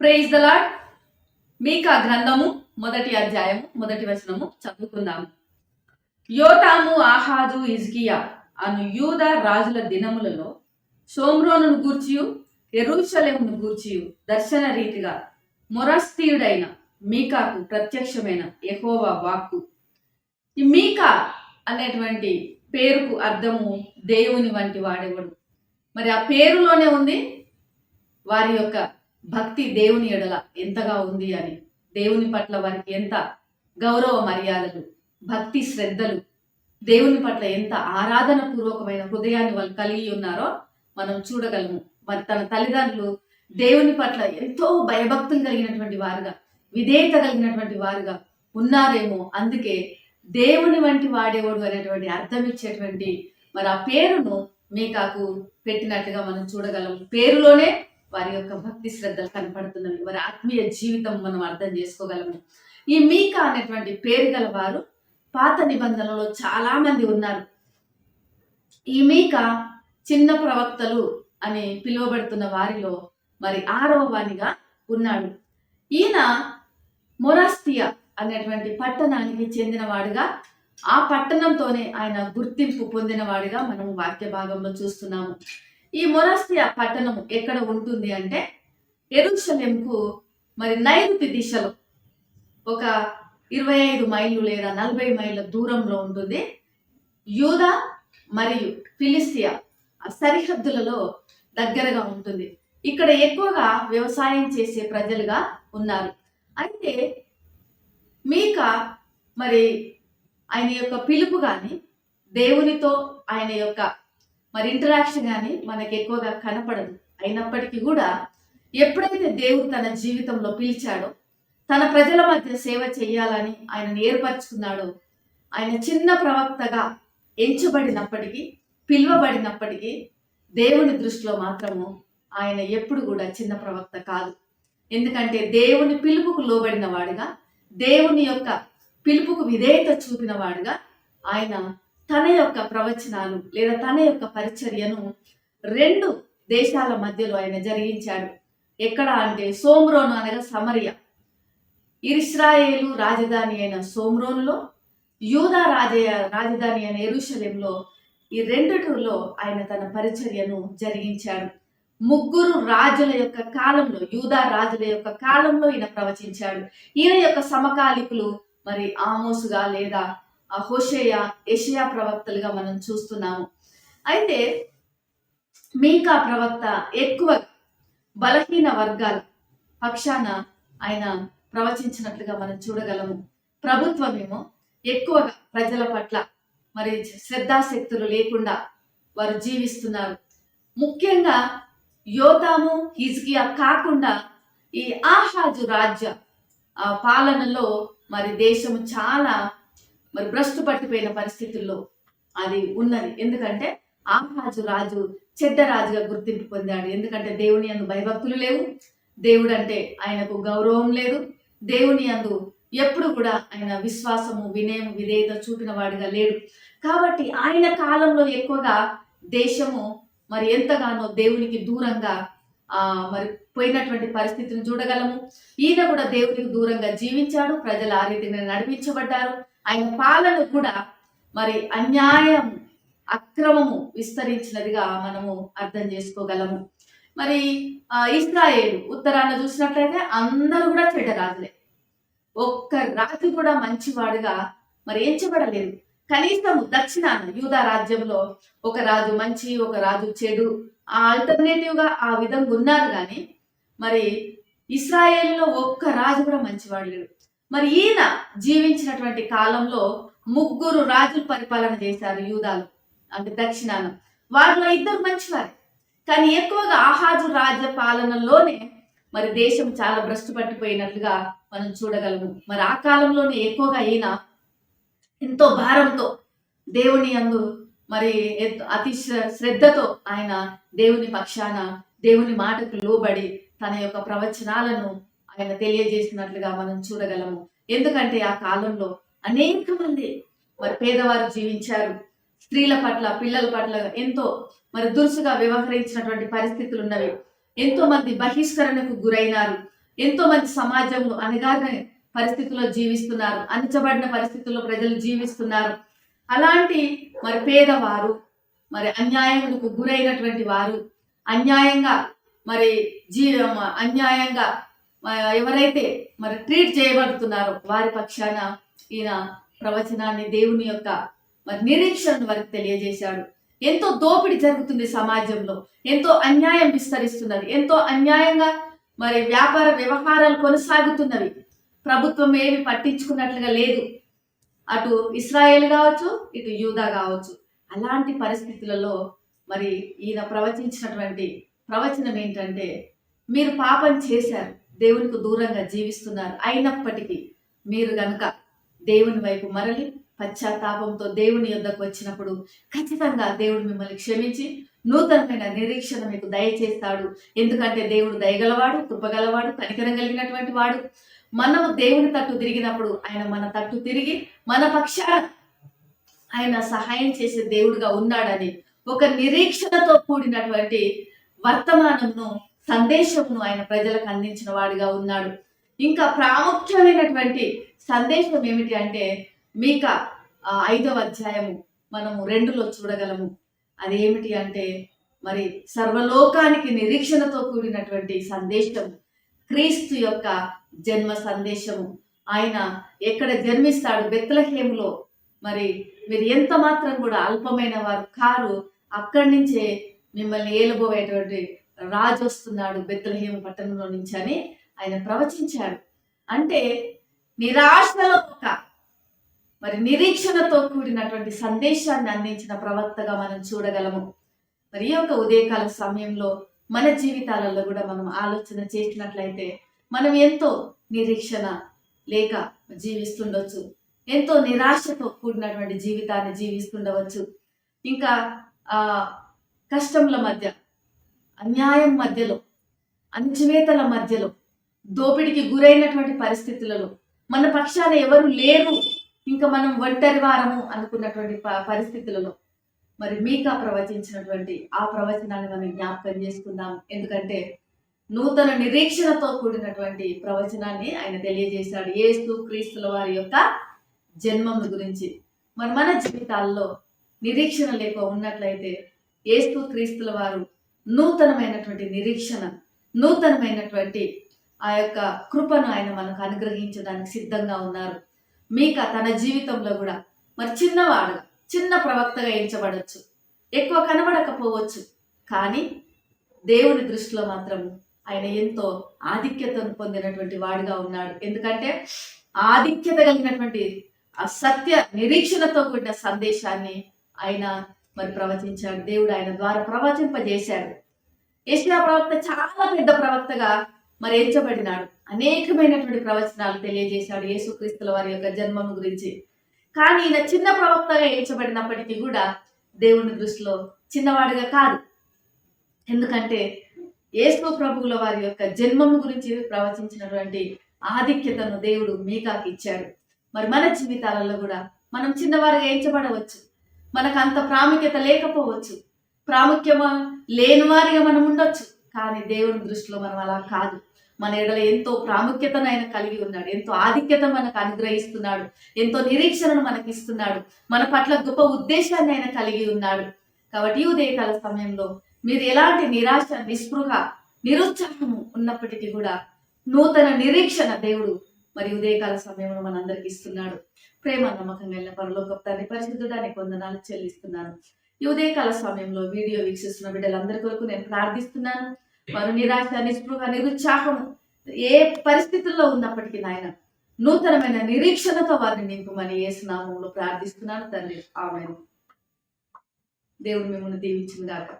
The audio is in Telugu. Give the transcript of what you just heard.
ప్రైజ్ ద లాడ్ మీకా గ్రంథము మొదటి అధ్యాయము మొదటి వచనము చదువుకుందాము యోతాము ఆహాజు ఇజ్కియా అను యూద రాజుల దినములలో సోమ్రోనును గూర్చియు ఎరూషలేమును గూర్చియు దర్శన రీతిగా మొరస్తీయుడైన మీకాకు ప్రత్యక్షమైన ఎహోవా వాక్కు. ఈ మీకా అనేటువంటి పేరుకు అర్థము దేవుని వంటి వాడేవాడు? మరి ఆ పేరులోనే ఉంది వారి యొక్క భక్తి దేవుని ఎడల ఎంతగా ఉంది అని. దేవుని పట్ల వారికి ఎంత గౌరవ మర్యాదలు భక్తి శ్రద్ధలు దేవుని పట్ల ఎంత ఆరాధన పూర్వకమైన హృదయాన్ని వాళ్ళు కలిగి ఉన్నారో మనం చూడగలము. మరి తన తల్లిదండ్రులు దేవుని పట్ల ఎంతో భయభక్తులు కలిగినటువంటి వారుగా విధేయత కలిగినటువంటి వారుగా ఉన్నారేమో. అందుకే దేవుని వంటి వాడేవాడు అనేటువంటి అర్థం ఇచ్చేటువంటి మరి ఆ పేరును మీకాకు పెట్టినట్టుగా మనం చూడగలం. పేరులోనే వారి యొక్క భక్తి శ్రద్ధలు కనపడుతున్నవి. వారి ఆత్మీయ జీవితం మనం అర్థం చేసుకోగలము. ఈ మీకా అనేటువంటి పేరు గల వారు పాత నిబంధనలో చాలా మంది ఉన్నారు. ఈ మీక చిన్న ప్రవక్తలు అని పిలువబడుతున్న వారిలో మరి ఆరవ వాణిగా ఉన్నాడు. ఈయన మొరాస్తియా అనేటువంటి పట్టణానికి చెందినవాడుగా ఆ పట్టణంతోనే ఆయన గుర్తింపు పొందినవాడిగా మనం వాక్య భాగంలో చూస్తున్నాము. ఈ మొరాస్తియా పట్టణం ఎక్కడ ఉంటుంది అంటే ఎరుషలేంకు మరి నైరుతి దిశలో ఒక ఇరవై ఐదు మైళ్ళు లేదా నలభై మైళ్ళ దూరంలో ఉంటుంది. యూదా మరియు ఫిలిస్తియా సరిహద్దులలో దగ్గరగా ఉంటుంది. ఇక్కడ ఎక్కువగా వ్యవసాయం చేసే ప్రజలుగా ఉన్నారు. అయితే మీక మరి ఆయన యొక్క పిలుపు కానీ దేవునితో ఆయన యొక్క మరి ఇంటరాక్షన్ కానీ మనకి ఎక్కువగా కనపడదు. అయినప్పటికీ కూడా ఎప్పుడైతే దేవుడు తన జీవితంలో పిలిచాడో తన ప్రజల మధ్య సేవ చేయాలని ఆయన ఏర్పరచుకున్నాడో ఆయన చిన్న ప్రవక్తగా ఎంచబడినప్పటికీ పిలువబడినప్పటికీ దేవుని దృష్టిలో మాత్రము ఆయన ఎప్పుడు కూడా చిన్న ప్రవక్త కాదు. ఎందుకంటే దేవుని పిలుపుకు లోబడిన వాడుగా దేవుని యొక్క పిలుపుకు విధేయత చూపిన వాడుగా ఆయన తన యొక్క ప్రవచనాలు లేదా తన యొక్క పరిచర్యను రెండు దేశాల మధ్యలో ఆయన జరిగించాడు. ఎక్కడ అంటే సోమ్రోను అనగా సమరియ. ఇస్రాయేలు రాజధాని అయిన సోమ్రోన్లో యూదా రాజయ రాజధాని అయిన ఎరుషలేంలో ఈ రెండిటిలో ఆయన తన పరిచర్యను జరిగించాడు. ముగ్గురు రాజుల యొక్క కాలంలో యూదా రాజుల యొక్క కాలంలో ఈయన ప్రవచించాడు. ఈయన యొక్క సమకాలికులు మరి ఆమోసుగా లేదా హోషేయ ఏషియా ప్రవక్తలుగా మనం చూస్తున్నాము. అయితే మీకా ప్రవక్త ఎక్కువ బలహీన వర్గాల పక్షాన ఆయన ప్రవచించినట్లుగా మనం చూడగలము. ప్రభుత్వమేమో ఎక్కువగా ప్రజల పట్ల మరి శ్రద్ధాశక్తులు లేకుండా వారు జీవిస్తున్నారు. ముఖ్యంగా యోతాము హిజ్కియా కాకుండా ఈ ఆహాజు రాజ్య పాలనలో మరి దేశం చాలా మరి భ్రష్టు పట్టిపోయిన పరిస్థితుల్లో అది ఉన్నది. ఎందుకంటే ఆహాజు రాజు చెడ్డ రాజుగా గుర్తింపు పొందాడు. ఎందుకంటే దేవుని అందు భయభక్తులు లేవు. దేవుడు అంటే ఆయనకు గౌరవం లేదు. దేవుని అందు ఎప్పుడు కూడా ఆయన విశ్వాసము వినయం విధేయత చూపిన వాడిగా లేడు. కాబట్టి ఆయన కాలంలో ఎక్కువగా దేశము మరి ఎంతగానో దేవునికి దూరంగా ఆ మరి పోయినటువంటి పరిస్థితిని చూడగలము. ఈయన కూడా దేవునికి దూరంగా జీవించాడు. ప్రజలు ఆ రీతిగా నడిపించబడ్డారు. ఆయన పాలన కూడా మరి అన్యాయం అక్రమము విస్తరించినదిగా మనము అర్థం చేసుకోగలము. మరి ఆ ఇస్రాయేల్ ఉత్తరాన చూసినట్లయితే అందరూ కూడా చెడ్డ రాజులే. ఒక్క రాజు కూడా మంచివాడుగా మరి ఎంచబడలేదు. కనీసం దక్షిణాన యూదా రాజ్యంలో ఒక రాజు మంచి ఒక రాజు చెడు ఆ ఆల్టర్నేటివ్గా ఆ విధంగా ఉన్నారు కానీ మరి ఇస్రాయేల్లో ఒక్క రాజు కూడా మంచివాడు లేడు. మరి ఈయన జీవించినటువంటి కాలంలో ముగ్గురు రాజులు పరిపాలన చేశారు యూదాలు అంటే దక్షిణాన. వారిలో ఇద్దరు మంచివారు. కానీ ఎక్కువగా ఆహాజు రాజ్య పాలనలోనే మరి దేశం చాలా భ్రష్టు పట్టిపోయినట్లుగా మనం చూడగలము. మరి ఆ కాలంలోనే ఎక్కువగా ఈయన ఎంతో భారంతో దేవుని అందు మరి అతి శ్రద్ధతో ఆయన దేవుని పక్షాన దేవుని మాటకు లోబడి తన యొక్క ప్రవచనాలను ఆయన తెలియజేసినట్లుగా మనం చూడగలము. ఎందుకంటే ఆ కాలంలో అనేక మంది మరి పేదవారు జీవించారు. స్త్రీల పట్ల పిల్లల పట్ల ఎంతో మరి దురుసుగా వ్యవహరించినటువంటి పరిస్థితులు ఉన్నవి. ఎంతో మంది బహిష్కరణకు గురైనారు. ఎంతో మంది సమాజంలో అనగానే పరిస్థితుల్లో జీవిస్తున్నారు. అణచబడిన పరిస్థితుల్లో ప్రజలు జీవిస్తున్నారు. అలాంటి మరి పేదవారు మరి అన్యాయములకు గురైనటువంటి వారు అన్యాయంగా మరి జీ అన్యాయంగా ఎవరైతే మరి ట్రీట్ చేయబడుతున్నారో వారి పక్షాన ఈయన ప్రవచనాన్ని దేవుని యొక్క మరి నిరీక్షణను వారికి తెలియజేశాడు. ఎంతో దోపిడీ జరుగుతుంది సమాజంలో. ఎంతో అన్యాయం విస్తరిస్తున్నది. ఎంతో అన్యాయంగా మరి వ్యాపార వ్యవహారాలు కొనసాగుతున్నవి. ప్రభుత్వం ఏమి పట్టించుకున్నట్లుగా లేదు. అటు ఇస్రాయేల్ కావచ్చు ఇటు యూదా కావచ్చు. అలాంటి పరిస్థితులలో మరి ఈయన ప్రవచించినటువంటి ప్రవచనం ఏంటంటే మీరు పాపం చేశారు. దేవునికి దూరంగా జీవిస్తున్నారు. అయినప్పటికీ మీరు గనుక దేవుని వైపు మరలి పశ్చాత్తాపంతో దేవుని యొద్దకు వచ్చినప్పుడు ఖచ్చితంగా దేవుడు మిమ్మల్ని క్షమించి నూతనమైన నిరీక్షణ మీకు దయచేస్తాడు. ఎందుకంటే దేవుడు దయగలవాడు కృపగలవాడు కనికరం కలిగినటువంటి వాడు. మనము దేవుని తట్టు తిరిగినప్పుడు ఆయన మన తట్టు తిరిగి మన పక్షాన ఆయన సహాయం చేసే దేవుడిగా ఉన్నాడని ఒక నిరీక్షణతో కూడినటువంటి వర్తమానంను సందేశమును ఆయన ప్రజలకు అందించిన వాడిగా ఉన్నాడు. ఇంకా ప్రాముఖ్యమైనటువంటి సందేశం ఏమిటి అంటే మీక ఐదవ అధ్యాయము మనము రెండులో చూడగలము. అదేమిటి అంటే మరి సర్వలోకానికి నిరీక్షణతో కూడినటువంటి సందేశం క్రీస్తు యొక్క జన్మ సందేశము. ఆయన ఎక్కడ జన్మిస్తాడు? బెత్తలహేములో మరి మీరు ఎంత మాత్రం కూడా అల్పమైన వారు కారు అక్కడి నుంచే మిమ్మల్ని ఏలుబోయేటువంటి రాజు వస్తున్నాడు బెత్తలహేము పట్టణంలో నుంచి అని ఆయన ప్రవచించాడు. అంటే నిరాశలో ఒక మరి నిరీక్షణతో కూడినటువంటి సందేశాన్ని అందించిన ప్రవక్తగా మనం చూడగలము. మరి ఈ యొక్క ఉదయకాల సమయంలో మన జీవితాలలో కూడా మనం ఆలోచన చేసినట్లయితే మనం ఎంతో నిరీక్షణ లేక జీవిస్తుండొచ్చు. ఎంతో నిరాశతో కూడినటువంటి జీవితాన్ని జీవిస్తుండవచ్చు. ఇంకా ఆ కష్టముల మధ్య అన్యాయం మధ్యలో అణచివేతల మధ్యలో దోపిడికి గురైనటువంటి పరిస్థితులలో మన పక్షాన ఎవరు లేరు. ఇంకా మనం ఒంటరి వారము అనుకున్నటువంటి ప- పరిస్థితులలో. మరి మీకా ప్రవచించినటువంటి ఆ ప్రవచనాన్ని మనం జ్ఞాపకం చేసుకుందాం. ఎందుకంటే నూతన నిరీక్షణతో కూడినటువంటి ప్రవచనాన్ని ఆయన తెలియజేశాడు. ఏస్తు క్రీస్తుల వారి యొక్క జన్మం గురించి. మరి మన జీవితాల్లో నిరీక్షణ లేక ఉన్నట్లయితే ఏస్తు క్రీస్తుల వారు నూతనమైనటువంటి నిరీక్షణ నూతనమైనటువంటి ఆ యొక్క కృపను ఆయన మనకు అనుగ్రహించడానికి సిద్ధంగా ఉన్నారు. మీక తన జీవితంలో కూడా మరి చిన్నవాడుగా చిన్న ప్రవక్తగా ఎంచబడవచ్చు ఎక్కువ కనబడకపోవచ్చు. కానీ దేవుని దృష్టిలో మాత్రం ఆయన ఎంతో ఆధిక్యతను పొందినటువంటి వాడిగా ఉన్నాడు. ఎందుకంటే ఆధిక్యత కలిగినటువంటి ఆ సత్య నిరీక్షణతో కూడిన సందేశాన్ని ఆయన మరి ప్రవచించాడు. దేవుడు ఆయన ద్వారా ప్రవచింపజేశాడు. యెషయా ప్రవక్త చాలా పెద్ద ప్రవక్తగా మరి ఎంచబడినాడు. అనేకమైనటువంటి ప్రవచనాలు తెలియజేశాడు యేసుక్రీస్తుల వారి యొక్క జన్మము గురించి. కానీ ఈయన చిన్న ప్రవక్తగా ఎంచబడినప్పటికీ కూడా దేవుని దృష్టిలో చిన్నవాడిగా కాదు. ఎందుకంటే యేసు ప్రభువుల వారి యొక్క జన్మము గురించి ప్రవచించినటువంటి ఆధిక్యతను దేవుడు మీకాకి ఇచ్చాడు. మరి మన జీవితాలలో కూడా మనం చిన్నవారుగా ఎంచబడవచ్చు. మనకు అంత ప్రాముఖ్యత లేకపోవచ్చు. ప్రాముఖ్యమా లేని వారిగా మనం ఉండొచ్చు. కానీ దేవుని దృష్టిలో మనం అలా కాదు. మన ఎడల ఎంతో ప్రాముఖ్యతను ఆయన కలిగి ఉన్నాడు. ఎంతో ఆధిక్యత మనకు అనుగ్రహిస్తున్నాడు. ఎంతో నిరీక్షణను మనకి ఇస్తున్నాడు. మన పట్ల గొప్ప ఉద్దేశాన్ని ఆయన కలిగి ఉన్నాడు. కాబట్టి ఉదయకాల సమయంలో మీరు ఎలాంటి నిరాశ నిస్పృహ నిరుత్సాహము ఉన్నప్పటికీ కూడా నూతన నిరీక్షణ దేవుడు మరి ఉదయకాల సమయంలో మనందరికి ఇస్తున్నాడు. ప్రేమ నమ్మకం కలిగిన పరలోక తండ్రి పరిశుద్ధుడానికి వందనాలు చెల్లిస్తున్నాను. ఈ ఉదయకాల సమయంలో వీడియో వీక్షిస్తున్న బిడ్డలందరి కొరకు నేను ప్రార్థిస్తున్నాను. వారు నిరాశ నిస్పృహ నిరుత్సాహం ఏ పరిస్థితుల్లో ఉన్నప్పటికీ నాయన నూతనమైన నిరీక్షణతో వారిని నింపమని ఏ స్నామంలో ప్రార్థిస్తున్నాను తండ్రి. ఆమె దేవుడు మిమ్మల్ని దీవించింది గాక.